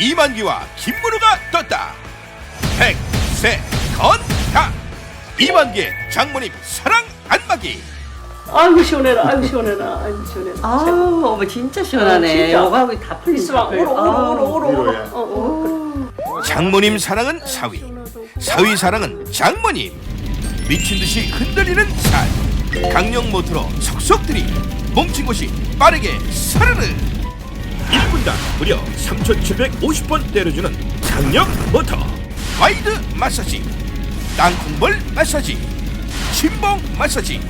이만기와 김문우가 떴다. 백세 건강 이만기의 장모님 사랑 안마기. 아이고 시원해라 아이고 시원해라 아이고 시원해라. 아우 어머 진짜 시원하네. 아, 진짜. 요가하고 다 풀린다. 이스방 오로 오로 오로 오로. 어, 어, 장모님 사랑은 사위. 사위 사랑은 장모님. 미친 듯이 흔들리는 살 강력 모터로 속속 들이. 뭉친 곳이 빠르게 사르르 1분당 무려 3,750번 때려주는 강력 모터 와이드 마사지 땅콩볼 마사지 침봉 마사지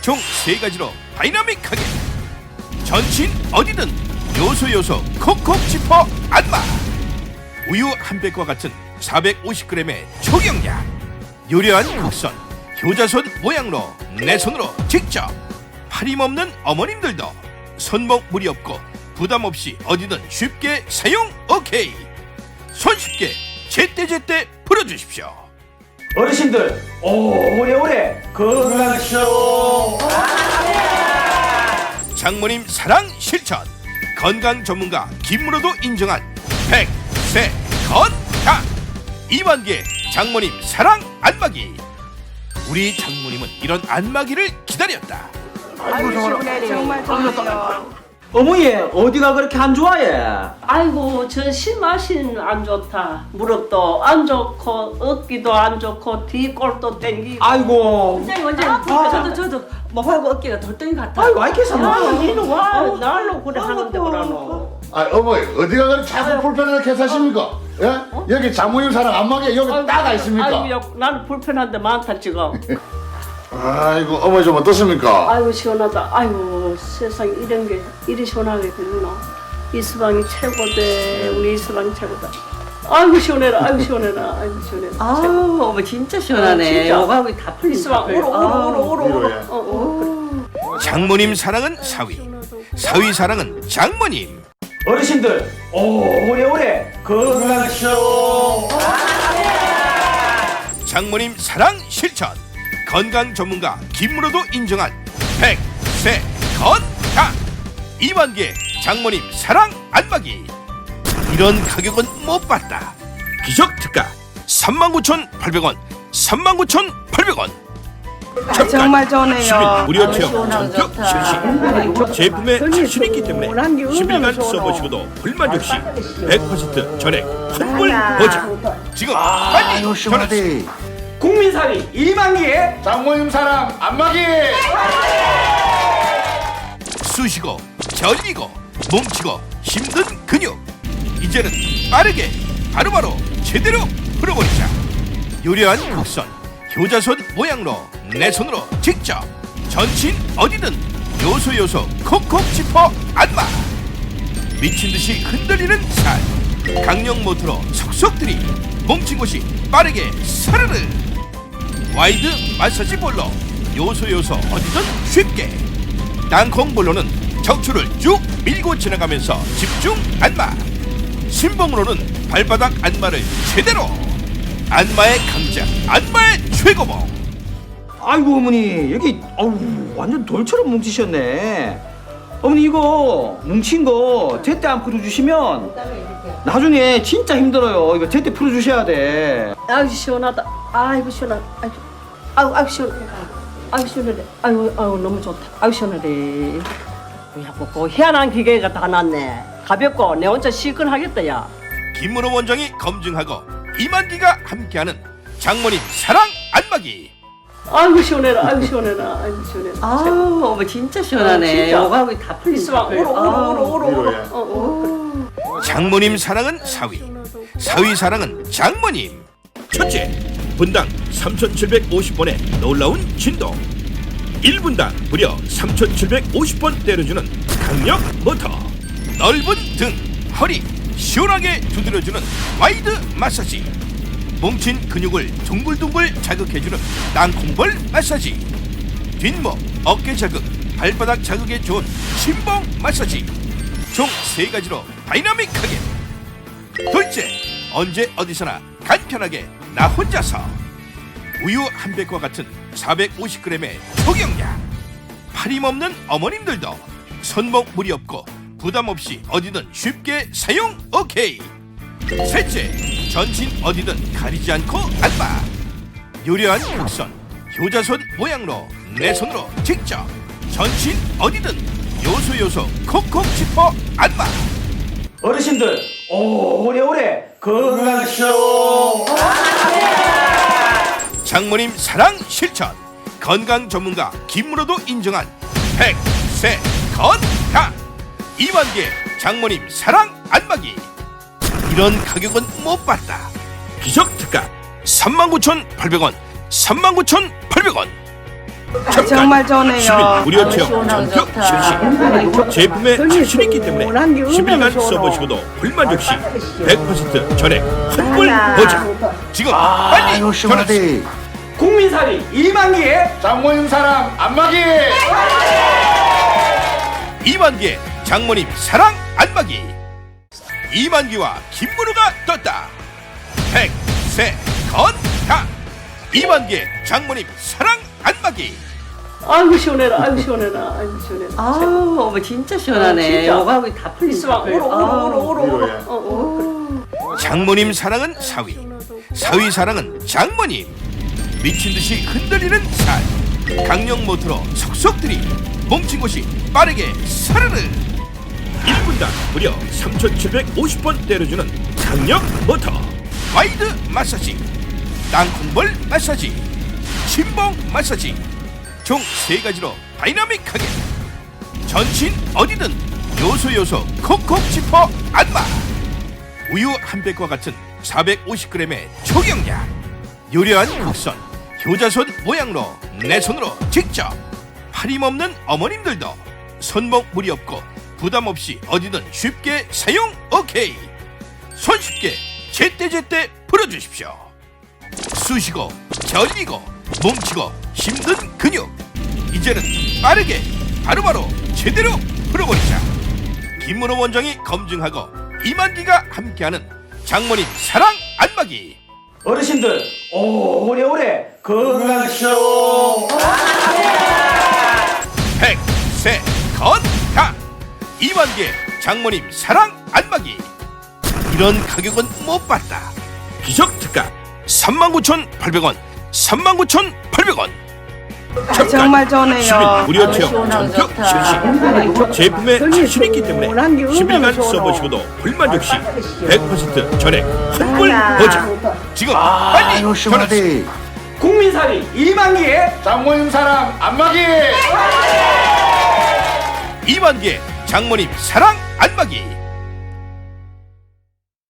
총 세가지로 다이나믹하게 전신 어디든 요소 요소 콕콕 짚어 안마. 우유 한 팩과 같은 450g의 초경량 요려한 곡선 효자손 모양로 내 손으로 직접 팔힘 없는 어머님들도 손목 무리 없고 부담 없이 어디든 쉽게 사용 오케이. 손쉽게 제때제때 풀어주십시오. 어르신들 오래오래 건강하시오. 장모님 사랑 실천. 건강 전문가 김문호도 인정한 백세 건강. 이만기의 장모님 사랑 안마기. 우리 장모님은 이런 안마기를 기다렸다 어머니 어디가 그렇게 안 좋아해? 아이고 저 심하신 안 좋다. 무릎도 안 좋고 어깨도 안 좋고 뒤골도 땡기고. 아이고. 원장님 원장님 저도 저도. 목하고 어깨가 돌덩이 같아. 아이고 아이께서 야뭐 니는 와. 날로 그래 하는데 그러노. 아 어머니 어디가 그렇게 자꾸 불편하게 사십니까? 예? 여기 장모님 사랑 안마게 여기 따가 있습니까? 아이고 야, 나는 불편한 데 많다 지금 아이고 어머니 좀 어떻습니까? 아이고 시원하다. 아이고 세상 이런 게 이리 시원하게 되나. 이수방이 최고대. 우리 이수방이 최고다. 아이고 시원해라. 아이고 시원해라. 아이고 시원해라. 아우 어머 진짜 시원하네. 아, 진짜. 요가하고 다 풀린다. 이수방 오로 오로 오로 오로 오로 위로해. 어, 장모님 사랑은 사위. 사위 사랑은 장모님. 어르신들 오래오래 건강하시오. 장모님 사랑 실천 건강 전문가 김문호도 인정한 백세 건강. 이만기의 장모님 사랑 안마기. 이런 가격은 못 봤다. 기적 특가 39,800원 39,800원. 정말 좋네요. 10일 무료 체험 전격. 실시. 제품에 자신 있기 때문에 10일간 써보시고도 불만족 시 100% 전액 환불 보장. 지금 빨리 전화주세요 국민살이 1만기에 장모님 사랑 안마기! 쑤시고 절리고 뭉치고 힘든 근육. 이제는 빠르게 바로바로 제대로 풀어버리자. 요려한 곡선 효자손 모양로 내 손으로 직접 전신 어디든 요소 요소 콕콕 짚어 안마. 미친듯이 흔들리는 살. 강력 모터로 속속 들이 뭉친 곳이 빠르게 사르르 와이드 마사지 볼로 요소 요소. 어디든 쉽게. 땅콩 볼로는 척추를 쭉 밀고 지나가면서 집중 안마. 신봉으로는 발바닥 안마를 제대로. 안마의 강자 안마의 최고봉. 아이고 어머니. 여기 어우 완전 돌처럼 뭉치셨네 어머니 이거 뭉친 거 제때 안 풀어주시면 나중에 진짜 힘들어요. 이거 제때 풀어주셔야 돼. 아이고 시원하다. 아이고 시원하다 아이고. 아이고, 아이고 시원해. 아이고 시원하네 아이고 아이고 너무 좋다. 아이고 시원하네 야뭐 그 희한한 기계가 다 났네. 가볍고 내 혼자 시큰하겠다 야. 김문호 원장이 검증하고 이만기가 함께하는 장모님 사랑 안마기 아이고 시원해라 아이고 시원해라 아이고 시원해라 아우 어머 진짜 시원하네. 아, 진짜. 요가하고 다 풀린다. 이수방 오로 오로 오로 오로 오로 위로해. 어, 어. 장모님 사랑은 사위 사위 사랑은 장모님 첫째 분당 3750번의 놀라운 진동 1분당 무려 3750번 때려주는 강력 모터 넓은 등 허리 시원하게 두드려주는 와이드 마사지 뭉친 근육을 둥글둥글 자극해주는 땅콩볼 마사지. 뒷목 어깨 자극 발바닥 자극에 좋은 신봉 마사지. 총 세 가지로 다이나믹하게. 둘째 언제 어디서나 간편하게 나 혼자서. 우유 한 팩과 같은 450g의 초경량. 팔힘 없는 어머님들도 손목 무리 없고 부담 없이 어디든 쉽게 사용 오케이. 셋째, 전신 어디든 가리지 않고 안마. 요려한 곡선, 효자손 모양로 내 손으로 직접 전신 어디든 요소 요소 콕콕 짚어 안마. 어르신들 오래오래 건강하시오. 장모님 사랑 실천 건강 전문가 김문호도 인정한 백세 건강 2만 개 장모님 사랑 안마기 이런 가격은 못 봤다. 기적 특가 39,800원 39,800원. 정말 좋네요. 10일 무료 체험 전격 실시. 제품에 자신 있기 때문에 10일간 써보시고도 불만족 시 100% 전액 환불 보장. 지금 빨리 전화하세요. 국민살이 2만 개. 장모님 사랑 안마기. 2만 개 장모님 사랑 안마기 2만 개와 김문우가 떴다 백세 건강 2만 개 장모님 사랑 안마기 아이고 시원해라. 아이고 시원해라. 아이고 시원해라. 아우 어머 진짜 시원하네. 진짜. 요가하고 다 봐. 풀리시고. 오로 오로 오로 오로. 어, 어. 장모님 사랑은 사위 사위 사랑은 장모님 미친 듯이 흔들리는 살 강력 모터로 속속 들이 뭉친 곳이 빠르게 사르르 1분당 무려 3,750번 때려주는 강력 모터 와이드 마사지 땅콩볼 마사지 신봉 마사지 총 세가지로 다이나믹하게 전신 어디든 요소 요소 콕콕 짚어 안마. 우유 한 팩과 같은 450g의 초경량 요려한 곡선 효자손 모양로 내 손으로 직접 팔힘없는 어머님들도 손목 무리 없고 부담 없이 어디든 쉽게 사용 오케이. 손쉽게 제때제때 풀어주십시오. 쑤시고 결리고 뭉치고 힘든 근육. 이제는 빠르게 바로바로 제대로 풀어버리자. 김문호 원장이 검증하고 이만기가 함께하는 장모님 사랑 안마기. 어르신들 오래오래 건강하시오. 2만 개 장모님 사랑 안마기. 이런 가격은 못 봤다. 기적 특가 39,800원 39,800원. 정말 좋네요. 10일 무료 체험 전격. 실시. 제품에 자신 있기 때문에 10일간 써보시고도 불만족 시 100% 전액 환불 보장. 지금 빨리 전화하세요 국민살이 2만 개. 장모님 사랑 안마기. 2만 개 장모님 사랑 안마기